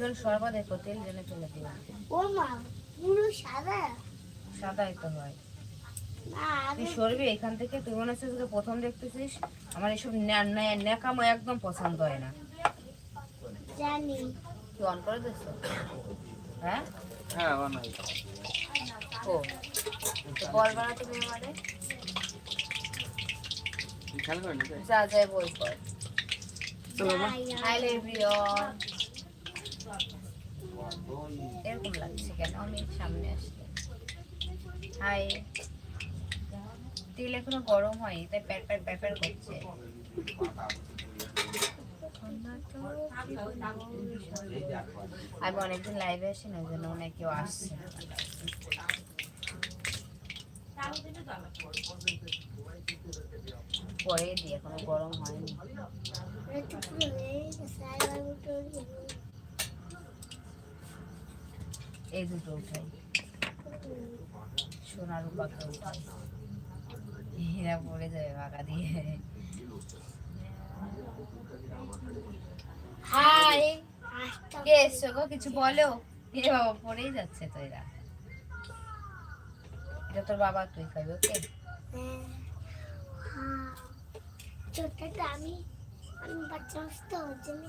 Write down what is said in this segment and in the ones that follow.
জল সরবা দেখো তেল জেনে ফেলে দিও ও মা পুরো সাদা? সাদাই তো হয় তুই সরবি এখান থেকে তুই মনে হচ্ছে যে প্রথম দেখতেছিস। আমার এসব ন্যা- ন্যা- ন্যাকামো একদম পছন্দ হয় না। জানি। তুই অন করে দিচ্ছ হ্যাঁ? হ্যাঁ বানাই ও। তো বল বানা তুমি মানে খেয়াল করেন যা যায় বই পড় চলো মা। যাই হাই এভরিওয়ান এরকম লাগছে কেন? আমি সামনে আসলে হাই। তেল এখনও গরম হয় তাই প্যার প্যার প্যার করছে। আমি অনেকদিন লাইভে আসি না মনে হয় কেউ আসছে পরে দিই এখনও গরম হয়নি একটু পুরো হয়ে গেছে আর আমি তো এই দুটো উঠাই সোনার রূপাকে উঠাই হীরা পড়ে যাবে বাঁকা দিয়ে। হাই। কে এসছো গো? কিছু বলো? এ বাবা পড়েই যাচ্ছে তো এরা। এটা তোর বাবা তুই খাবি ওকে? হ্যাঁ। ছোটটা আমি আমি বাচ্চা আসতে ওর জন্য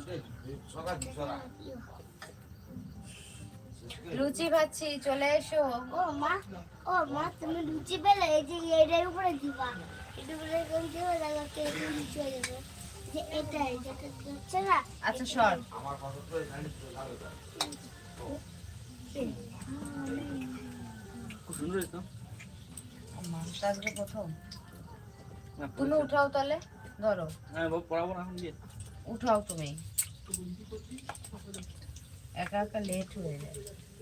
লুচি খাচ্ছি চলে এসো। ও মা ও মা তুমি লুচি পেলে? এই যে এটার উপরে দিবা। এটার উপরে করে দিবা দেখো কে লুচি হয়ে যাবে। যে এটাই যেটা হচ্ছে না? আচ্ছা সর প্রথম। না, তুমি উঠাও তাহলে ধরো। হ্যাঁ বাবু পড়াবো না এখন দিয়ে উঠাও তুমি। একা একা লেট হয়ে যায়।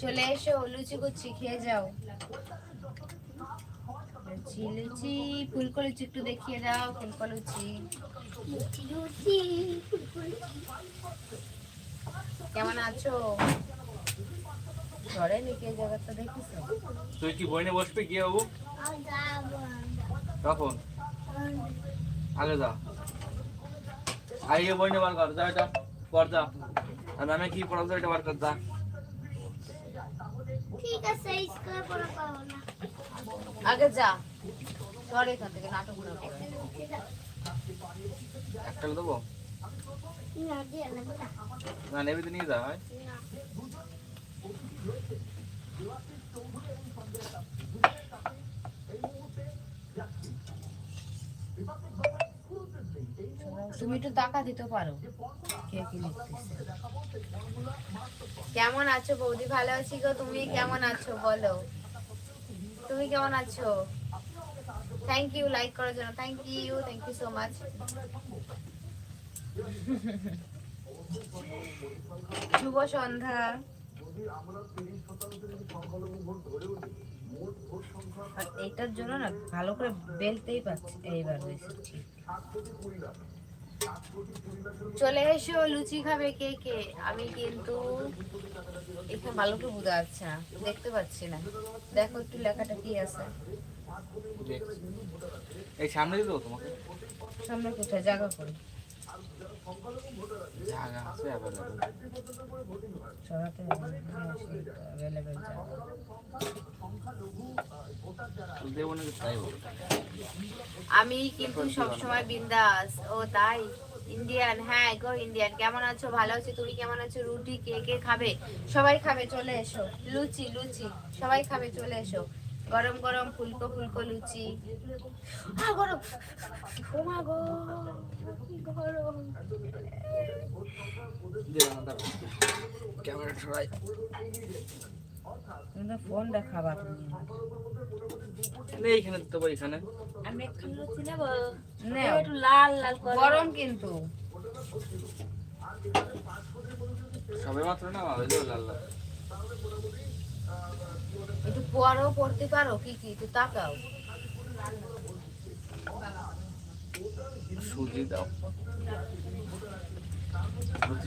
চলে এসো লুচি কুচি খেয়ে যাও। লুচি লুচি ফুলকো লুচি একটু দেখিয়ে দাও ফুলকো লুচি। কেমন আছো? ঘরে নাকি জায়গাটা দেখিস। তুই কি বইনে বসবে কি বাবু? কখন আগে যা আগে বইনে বার কর যা এটা কর যা আর ম্যামে কি পড়াতো এটা বার কর যা ঠিক আছে স্কুলে পড়া পাবো না আগে যা ধর এখান থেকে নাটক না করে একটা দেবো না দিয়ে লাগবে না না নেবে তো নিয়ে যা হয় তুমি একটু টাকা দিতে পারো। কেমন আছো বৌদি? ভালো আছি গো। তুমি কেমন আছো? বলো। তুমি কেমন আছো? থ্যাংক ইউ লাইক করার জন্য। Thank you thank you so much শুভ সন্ধ্যা। এইটার জন্য না ভালো করে বেলতেই পারছি এইবার হয়েছে চলে এসো লুচি খাবে কে কে? আমি কিন্তু এখানে ভালো করে বোঝা যাচ্ছে না দেখতে পাচ্ছি না। দেখো একটু লেখাটা কি আছে। এই সামনে দিতে তোমাকে? সামনে কোথায়? জায়গা করে। জায়গা আছে অ্যাভেলেবল সরাতে অ্যাভেলেবেল জায়গা। আমি কিন্তু সবসময় বিন্দাস। ও, তাই? ইন্ডিয়ান হ্যাঁ গো ইন্ডিয়ান কেমন আছো? ভালো আছো? তুমি কেমন আছো? রুটি কে কে খাবে? সবাই খাবে, চলে এসো। লুচি লুচি। সবাই খাবে, চলে এসো। গরম গরম, ফুলকো ফুলকো, লুচি। গরম। ও মা গো, গরম। ক্যামেরা সরাই তুমি তো ফোন দেখাবা তুমি নেই এখানে দিতে এখানে আমি একখান নেব। নেও। একটু লাল লাল গরম কিন্তু। সবে মাত্র না ওই লাল লাল। একটু পরও পড়তে পারো কি কি একটু তাকাও। সুজি দাও।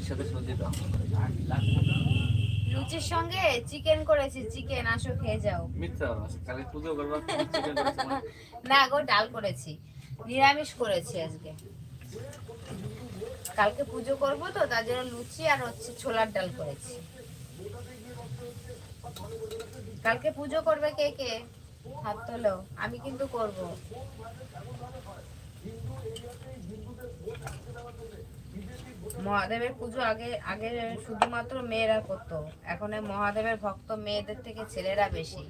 সাথে সুজি দাও। লুচির সঙ্গে চিকেন করেছি চিকেন আসো খেয়ে যাও। মিথ্যা কালকে পুজো করবা chicken মানে। না গো ডাল করেছি। নিরামিষ করেছি আজকে। কালকে পুজো করব তো তার জন্য লুচি আর হচ্ছে ছোলার ডাল করেছি। কালকে পুজো করবে কে কে? হাত তোলো আমি কিন্তু করব। মহাদেবের পুজো আগে আগে শুধুমাত্র মেয়েরা করতো। এখন মহাদেবের ভক্ত মেয়েদের থেকে ছেলেরা বেশি।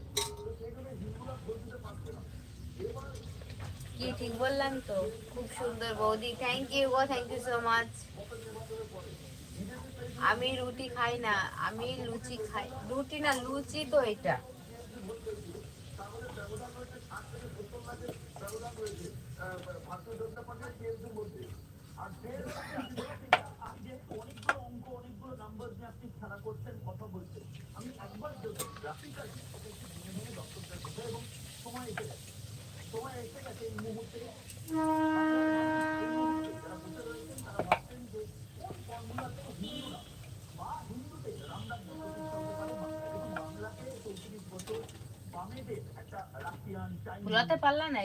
কি ঠিক বললাম তো? খুব সুন্দর বৌদি। থ্যাংক ইউ গো থ্যাংক ইউ সো মাচ আমি রুটি খাই না, আমি লুচি খাই। রুটি না, লুচি তো এটা। পারলা না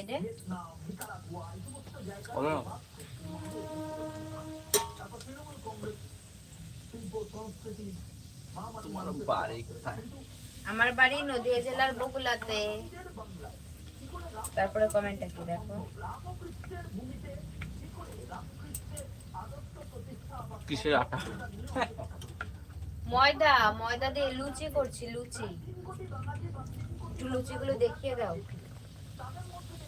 কোথায়? আমার বাড়ি নদিয়া জেলার বকুলাতে তারপরে কমেন্টটা কি দেখো? কিসের আটা? ময়দা ময়দা দিয়ে লুচি করছি লুচি। একটু লুচিগুলো দেখিয়ে দাও।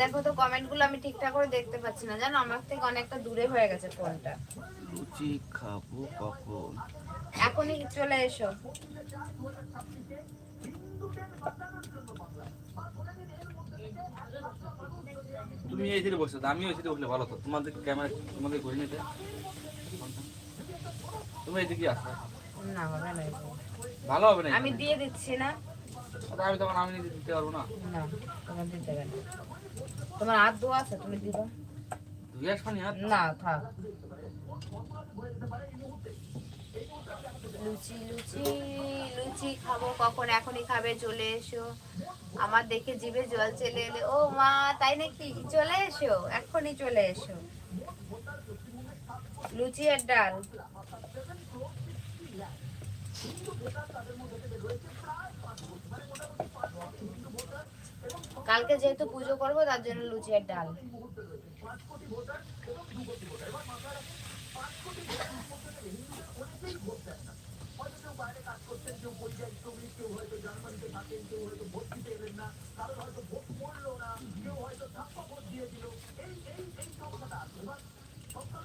দেখো তো কমেন্টগুলো আমি ঠিকঠাক করে দেখতে পাচ্ছি না। জানো আমার থেকে অনেকটা দূরে হয়ে গেছে ফোনটা। লুচি খাব কখন? এখনই চলে এসো। তুমি এই দিকে বসে আমি ওই দিকে বসলে ভালো তো তোমাদের ক্যামেরা তোমাদের ঘুরে নিতে? তুমি এইদিকে আসো। না হবে না ভালো হবে না আমি দিয়ে দিচ্ছি না। আমি তখন আমি দিতে পারব না। না তোমার দিতে না। তোমার হাত ধোয়া আছে তুমি দিবা। না থাক। লুচি লুচি লুচি খাব কখন এখনই খাবে চলে এসো। আমার দেখে জিভে জল চলে এলে ও মা তাই নাকি? চলে এসো এখনই চলে এসো। লুচি আর ডাল। কালকে যেহেতু পুজো করব, তার জন্য লুচি আর ডাল।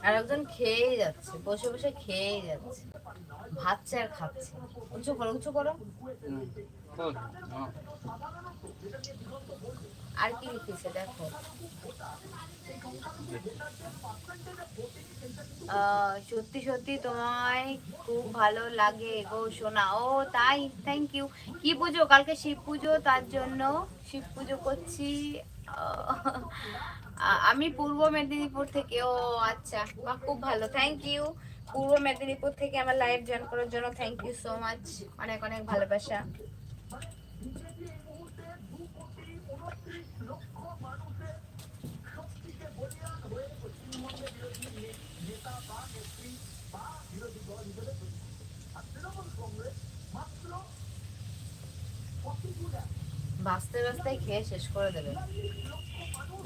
আর একজন খেয়েই যাচ্ছে, বসে বসে খেয়েই যাচ্ছে। ভাতছে আর খাচ্ছে। উঁচু করো উঁচু করো। আর কি লিখেছে, দেখো। সত্যি সত্যি তোমায় খুব ভালো লাগে গো সোনা। ও, তাই থ্যাংক ইউ কি পুজো? কালকে শিব পুজো, তার জন্য শিব পুজো করছি। আমি পূর্ব মেদিনীপুর থেকে। ও আচ্ছা বাহ, খুব ভালো। থ্যাংক ইউ পূর্ব মেদিনীপুর থেকে আমার লাইভ জয়েন করার জন্য থ্যাংক ইউ সো মাচ অনেক অনেক ভালোবাসা। বাঁচতে বাঁচতে খেয়ে শেষ করে দেবে।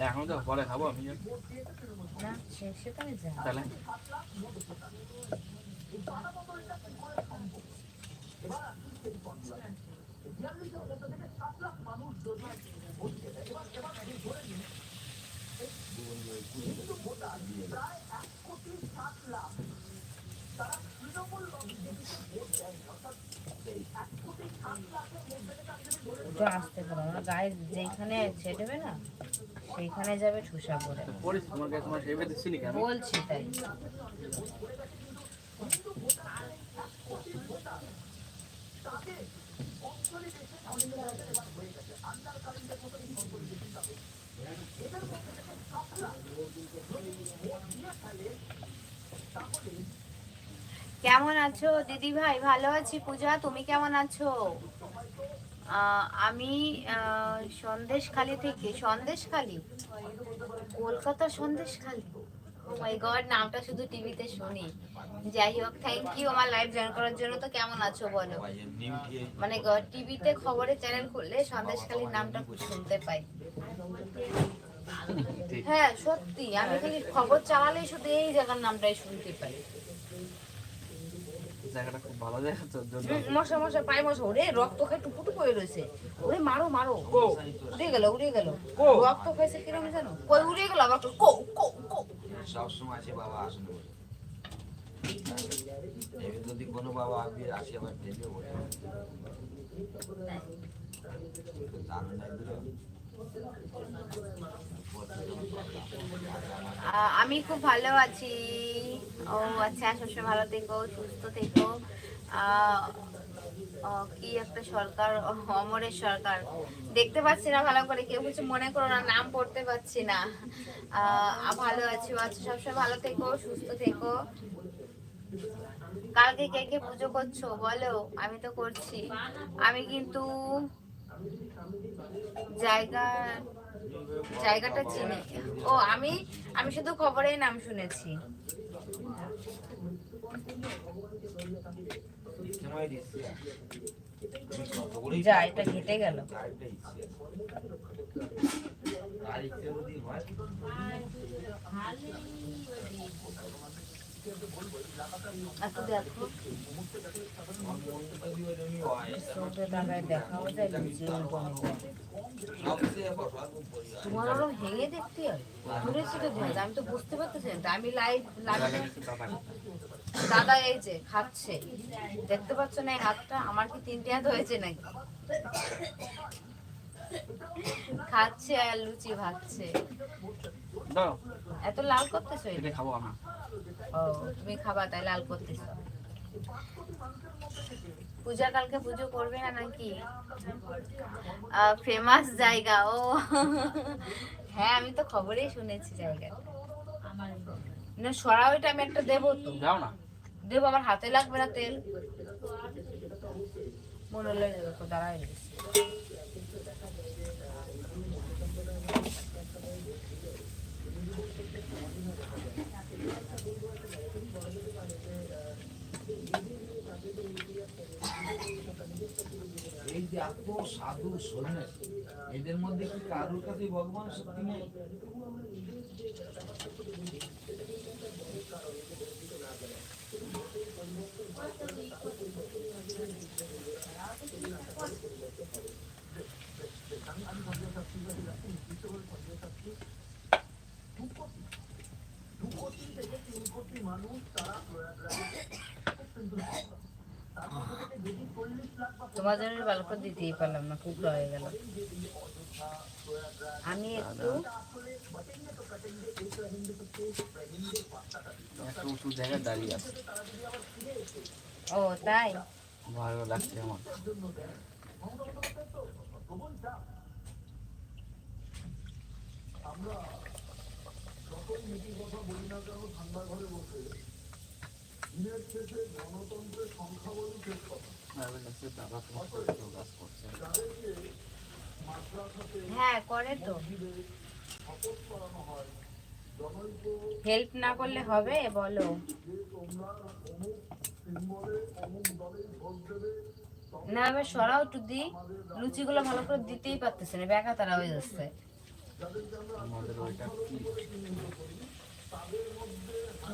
এখন তো পরে খাব আমি। না শেষে তো আমি যাই। তাহলে? একটু আসতে পারো না। গায়ে যেখানে ছেড়েবে না সেইখানে যাবে ঠুসা পড়ে বলছি তাই। কেমন আছো দিদি ভাই ভালো আছি পূজা তুমি কেমন আছো? আমি সন্দেশখালি থেকে, Sandeshkhali? Kolkata Sandeshkhali? Oh my god নামটা শুধু টিভিতে শুনি। যাই হোক থ্যাংক ইউ আমার লাইভ জয়েন করার জন্য। তো কেমন আছো বলো? মানে টিভিতে খবরের চ্যানেল খুললে সন্দেশখালির নামটা শুনতে পাই। হ্যাঁ সত্যি, আমি খালি খবর চালালেই শুধু এই জায়গার নামটাই শুনতে পাই। জায়গাটা খুব ভালো জায়গা জন্য মশা মশা পায়ে মশা ওরে রক্ত খাই টুপু টুপু হয়ে রয়েছে। ওরে মারো মারো। উড়ে গেল উড়ে গেল। রক্ত খাইছে কিরম জানো কই উড়ে গেল আবার কো কো কো। সবসময় আছে বাবা আসুন যদি কোনো বাবা আসবে আসি আবার টেনে বলে। জানো না? আমি খুব ভালো আছি। ও আচ্ছা সবসময় ভালো থেকো, সুস্থ থেকো। কি একটা সরকার, অমরের সরকার। দেখতে পাচ্ছি না ভালো করে, কেউ কিছু মনে করো না, নাম পড়তে পারছি না। ভালো আছি, ও আচ্ছা সবসময় ভালো থেকো, সুস্থ থেকো। কালকে কে কে পুজো করছ? বলো, আমি তো করছি। আমি কিন্তু জায়গা জায়গাটা চিনি। ও আমি আমি শুধু খবরেই নাম শুনেছি। যা এটা ঘেটে গেল। একটু দেখো। তোমার দেখতে হয়। আমি তো বুঝতে পারতেছি না। আমি লাইভে দাদা এই যে খাচ্ছে দেখতে পাচ্ছ না এই হাতটা? আমার কি তিনটে হাত হয়েছে নাকি? খাচ্ছে আর লুচি ভাজছে। দাও। এত লাল করতেছো এটা? এটা খাব আমি ও তুমি খাবা তাই লাল করতেছ। পূজা কালকে পুজো করবে না নাকি? ফেমাস জায়গা ও। হ্যাঁ আমি তো খবরেই শুনেছি জায়গাটা। না সরাওইটা আমি একটা দেবো তো। যাও না। দেবো আমার হাতে লাগবে না তেল। মনে হলো দেখো দাঁড়াই এই যে এত সাধু সন্ন্যাসী এদের মধ্যে কি কারোর কাছে ভগবান সত্যি নেই? তোমার জন্য ভালো করে দিতেই পারলাম না খুব হয়ে গেল। আমি একটু একটা উঁচু জায়গায় দাঁড়িয়ে আছে। ও তাই? ভালো লাগছে আমার। হ্যাঁ করে তো। হেল্প না করলে হবে, বলো। না, এবার সরাও একটু দি। লুচিগুলো ভালো করে দিতেই পারতেছে না বেকা তারা হয়ে যাচ্ছে।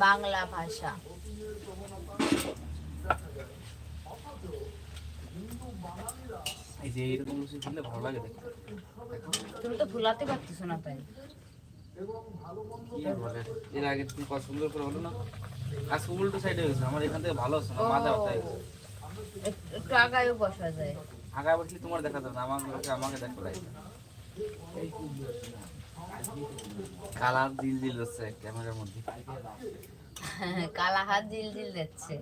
বাংলা ভাষা। যে এইরকম লুচি খেলে ভালো লাগে দেখতে। তুমি তো ভুলাতে পারতেছো না তাই। এর আগে তুমি কত সুন্দর করে বলো না। আজকে উল্টো সাইডে হয়েছে আমার এখান থেকে ভালো হচ্ছে না মাথা ব্যথা একটু আগায়ও বসা যায়। আগায় বসলে তোমার দেখা যাবে না আমার আমাকে দেখো লাগবে কালার দিল দিল হচ্ছে ক্যামেরার মধ্যে। কালা হাত জিল জিল দিচ্ছে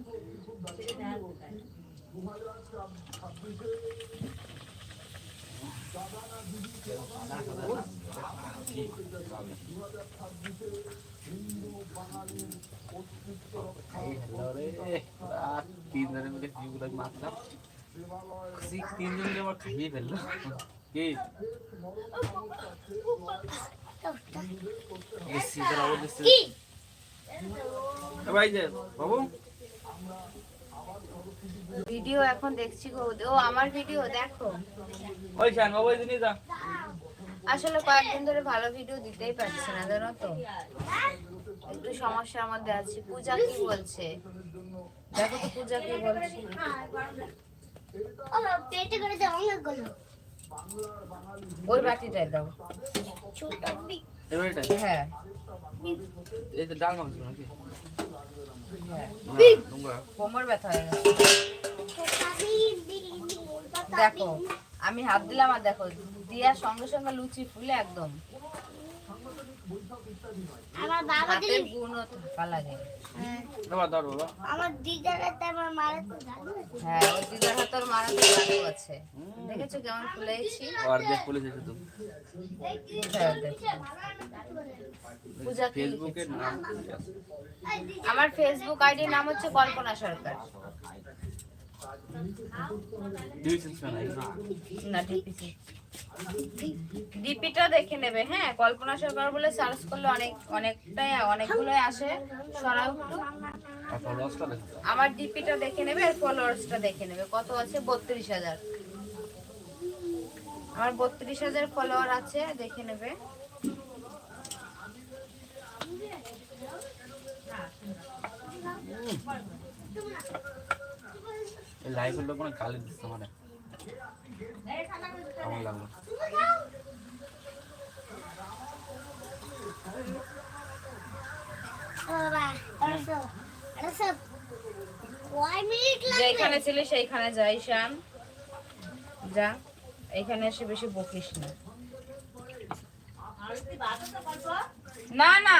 এই হ্যালো রে আর তিন জনের মিলে ভিউগুলো মারলাম ঠিক তিনজন খাইয়ে ফেলল কি? ভাই যে বাবু? ভিডিও এখন দেখছি গো। ও আমার ভিডিও দেখো। ওই শান বাবু নিয়ে যা। আসলে কয়েকদিন ধরে ভালো ভিডিও দিতেই পারছি না জানো তো। একটু সমস্যার মধ্যে আছি। পূজা কি বলছে? দেখো তো পূজা কি বলছে। ও পেটে করে দাও অনেকগুলো। ওই বাটিটাই দাও। ছোট হ্যাঁ। এই তো ডাল মাংস নাকি? কোমর ব্যথা হয়ে গেছে। দেখো আমি হাত দিলাম আর দেখো দিয়ার সঙ্গে সঙ্গে লুচি ফুলে একদম। হাতের গুণও থাকা লাগে। হ্যাঁ, ধর বাবা। আমার দিদার হাতে আমার মারা তো জানো হ্যাঁ ওই দিদার হাতের মারা তো জাদু আছে। দেখেছ কেমন ফুলেছি? আর দেখ হ্যাঁ, দেখো। পূজা ফেসবুকের নাম আমার ফেসবুক আইডির নাম হচ্ছে কল্পনা সরকার। ডিপিটা দেখে নেবে হ্যাঁ? কল্পনা সরকার বলে সার্চ করলে অনেক, অনেকটাই, অনেকগুলোই আসে। সরাও আমার ডিপিটা দেখে নেবে, আর ফলোয়ার্সটা দেখে নেবে। কত আছে? বত্রিশ হাজার। আমার বত্রিশ হাজার ফলোয়ার আছে, দেখে নেবে। এই গালি দিচ্ছে মানে। যেখানে ছিলি সেইখানে যাই শান যা, এখানে এসে বেশি বকিস না। না না।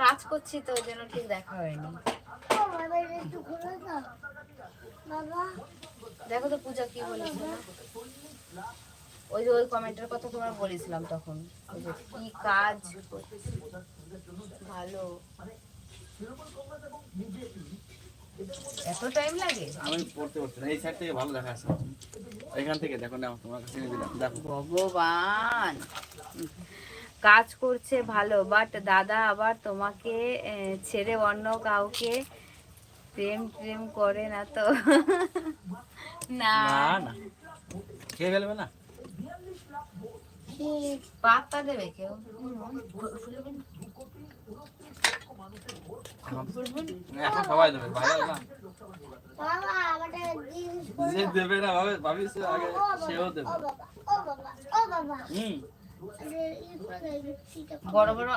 কাজ করছি তো ওই জন্য ঠিক দেখা হয়নি। দেখো তো পূজা কি বলেছিল ওই যে ওই কমেন্টের কথা তোমার বলেছিলাম তখন কি কাজ ভালো। এত টাইম লাগে? আমি পড়তে না এই সাইড থেকে ভালো দেখা যাচ্ছে এখান থেকে দেখো না তোমার কাছে দিলাম দেখো। ভগবান। কাজ করছে ভালো বাট দাদা আবার তোমাকে ছেড়ে অন্য কাউকে প্রেম প্রেম করে না তো। না। না না। খেয়ে ফেলবে না? পাত্তা দেবে কেউ? এখন- এখন সবাই দেবে ভাইরাল না। বাবা আমাকে জিনিস যে দেবে না ভাবে ভাবিস আগে সেও দেবে। ও বাবা ও বাবা ও বাবা। হুম। বড় বড়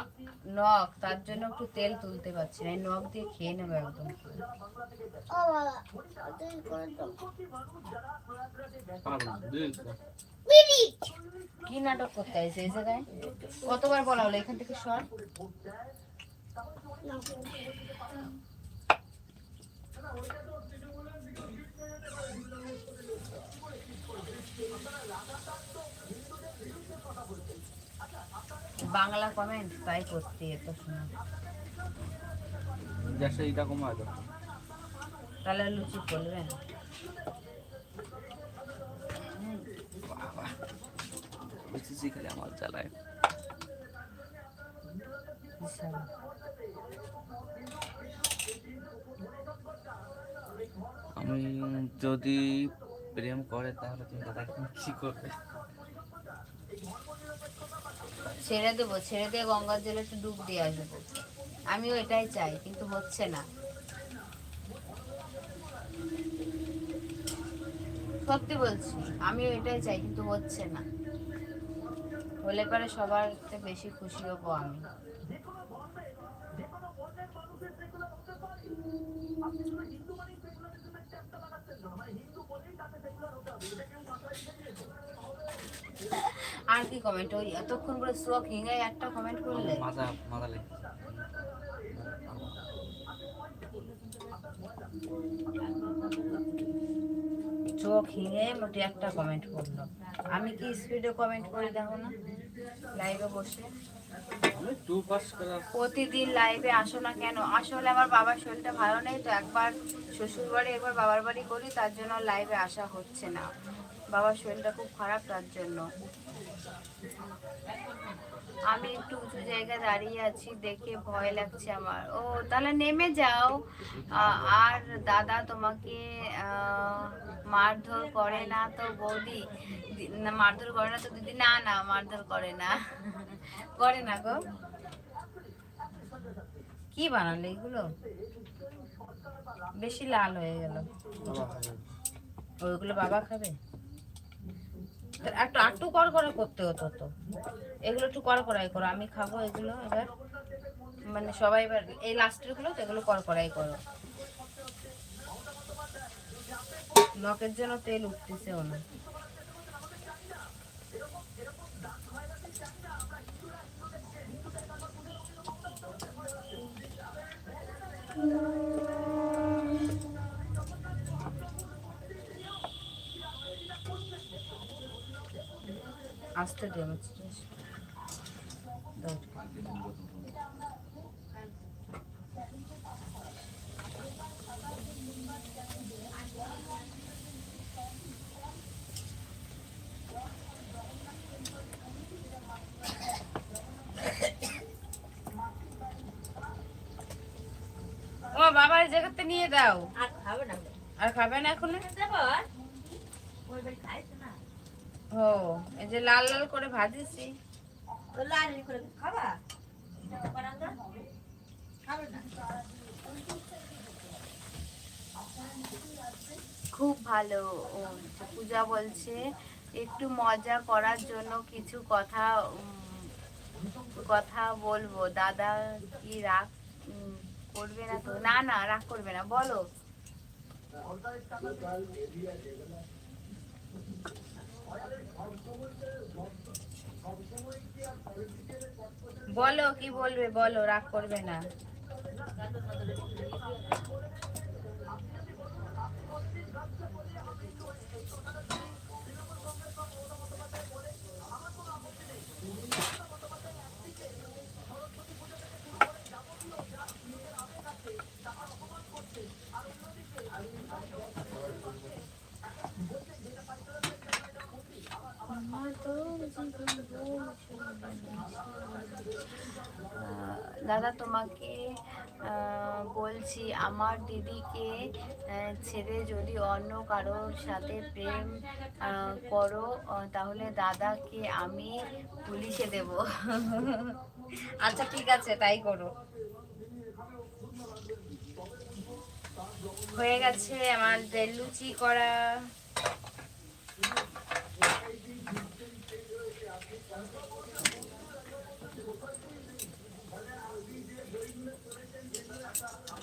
নখ, তার জন্য একটু তেল তুলতে পারছি না। নখ দিয়ে খেয়ে নেবে একদম। কি নাটক করতে আছে এই জায়গায়? কতবার বলা হলো? এখান থেকে সর। বাংলা কমেন্ট তাই করতে এত শোনা। গ্যাসটা এটা কমায় দাও। তাহলে লুচি করবেন শিখলে আমার আমি যদি প্রেম করে তাহলে তুমি দাদাকে কি করবে। ছেড়ে দেবো, ছেড়ে দিয়ে গঙ্গার জলে একটু ডুব দিয়ে আসব। আমিও এটাই চাই, কিন্তু হচ্ছে না। সত্যি বলছি, আমিও এটাই চাই, কিন্তু হচ্ছে না। হলে পরে সবার বেশি খুশি হব আমি। আর কি কমেন্ট ওই এতক্ষণ করে শ্লোক হিঙ্গাই একটা কমেন্ট করলে? মাথা মাথা লেগে চোখ হিঙে মোটে একটা কমেন্ট করল। আমি কি স্পিডে কমেন্ট করে দেখো না? লাইভে বসে। প্রতিদিন লাইভে আসো না কেন? আসলে আমার বাবার শরীরটা ভালো নেই তো একবার শ্বশুর বাড়ি একবার বাবার বাড়ি করি তার জন্য লাইভে আসা হচ্ছে না। বাবার শরীরটা খুব খারাপ তার জন্য। আমি একটু উঁচু জায়গায় দাঁড়িয়ে আছি দেখে ভয় লাগছে আমার। ও তাহলে নেমে যাও। আর দাদা তোমাকে মারধর করে না তো বৌদি? মারধর করে না তো দিদি? না না মারধর করে না। করে না গো। কি বানালে এগুলো? বেশি লাল হয়ে গেল। ওইগুলো বাবা খাবে? একটু একটু কর করে করতে হতো তো। এগুলো একটু কর করাই করো, আমি খাব এগুলো এবার। মানে সবাই এবার এই লাস্টেরগুলো তো এগুলো কর করাই করো। নখের জন্য তেল উঠতেছেও না। আসতে দে আমার বাবার জায়গাতে নিয়ে দাও। আর খাবে না। আর খাবে না এখন দেবো ওই বাড়ি খাইছে না ও, এই যে লাল লাল করে খাবা ভালো পূজা বলছে, একটু মজা করার জন্য কিছু কথা কথা বলব। দাদা কি রাগ করবে না তো? না না, রাগ করবে না, বলো। বলো কি বলবে? বলো রাগ করবে না। দাদা, তোমাকে বলছি, আমার দিদিকে ছেড়ে যদি অন্য কারোর সাথে প্রেম করো তাহলে দাদাকে আমি পুলিশে দেব। আচ্ছা ঠিক আছে, তাই করো। হয়ে গেছে আমার লুচি করা।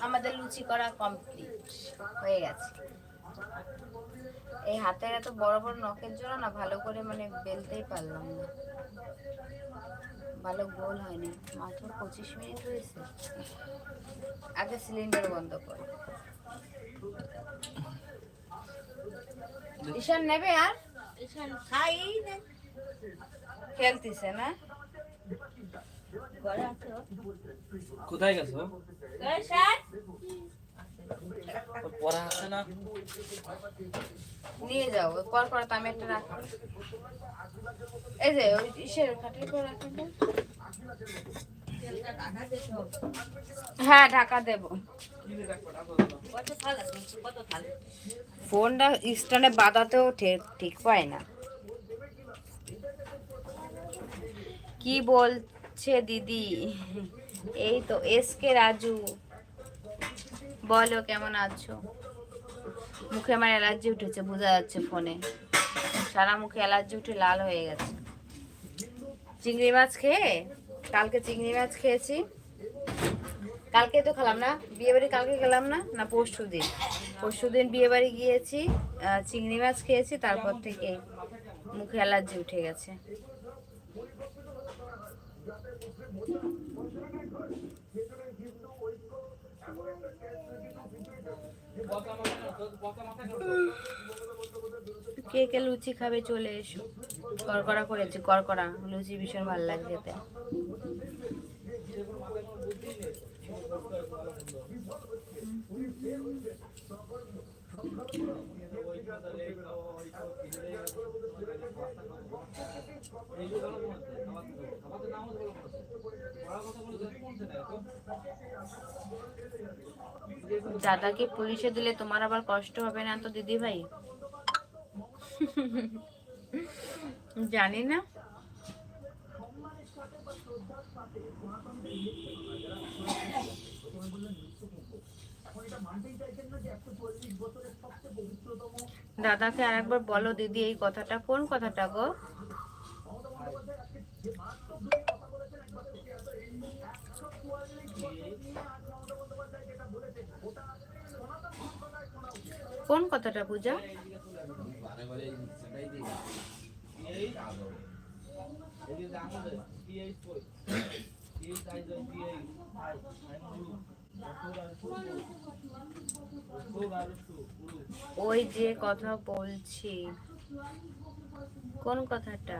আমাদের লুচি করা কমপ্লিট হয়ে গেছে। এই হাতের এত বড় বড় নখের জন্য না ভালো করে মানে বেলতেই পারলাম না। ভালো গোল হয়নি। মাত্র পঁচিশ মিনিট হয়েছে। আগে সিলিন্ডার বন্ধ কর। ঈশান নেবে আর? এখান খাই না। না। কোথায় গেছো? পড়া আছে না? নিয়ে যাও ওই কর আমি একটা এই যে ওই ইসের খাটের করে রাখো। হ্যাঁ ঢাকা দেবো। ফোনটা স্ট্যান্ডে বাঁধাতেও ঠিক ঠিক পায় না। কি বলছে দিদি? এই তো, এস কে রাজু। বলো, কেমন আছো? মুখে আমার অ্যালার্জি উঠেছে, বোঝা যাচ্ছে ফোনে। সারা মুখে অ্যালার্জি উঠে লাল হয়ে গেছে। চিংড়ি মাছ খেয়ে? কালকে চিংড়ি মাছ খেয়েছি। কালকে তো খেলাম না বিয়ে বাড়ি কালকে গেলাম না না পরশু দিন। পরশু দিন বিয়ে বাড়ি গিয়েছি চিংড়ি মাছ খেয়েছি, তারপর থেকে মুখে অ্যালার্জি উঠে গেছে। কে কে লুচি খাবে চলে এসো। করকরা করেছি করকরা। লুচি ভীষণ ভালো লাগে খেতে। দাদাকে পুলিশে দিলে তোমার আবার কষ্ট হবে না তো দিদি ভাই জানি না। দাদাকে আরেকবার বলো দিদি, এই কথাটা কোন কথাটা গো? কোন কথাটা পূজা? ওই যে কথা বলছি। কোন কথাটা?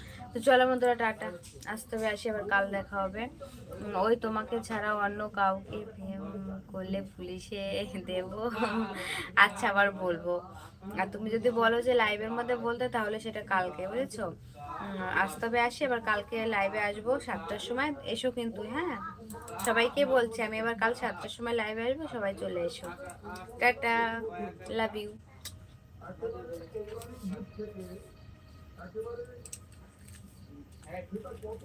তো চলো বন্ধুরা, টাটা। আসতে হবে আসি, আবার কাল দেখা হবে। ওই তোমাকে ছাড়া অন্য কাউকে করলে পুলিশে দেব। আচ্ছা আবার বলব। আর তুমি যদি বলো যে লাইভের মধ্যে বলতে, তাহলে সেটা কালকে, বুঝেছ? আসতে হবে আসি এবার কালকে লাইভে আসব, সাতটার সময়। এসো কিন্তু হ্যাঁ? সবাইকে বলছি, আমি এবার কাল সাতটার সময় লাইভে আসব, সবাই চলে এসো। Tata love you 哎你们都说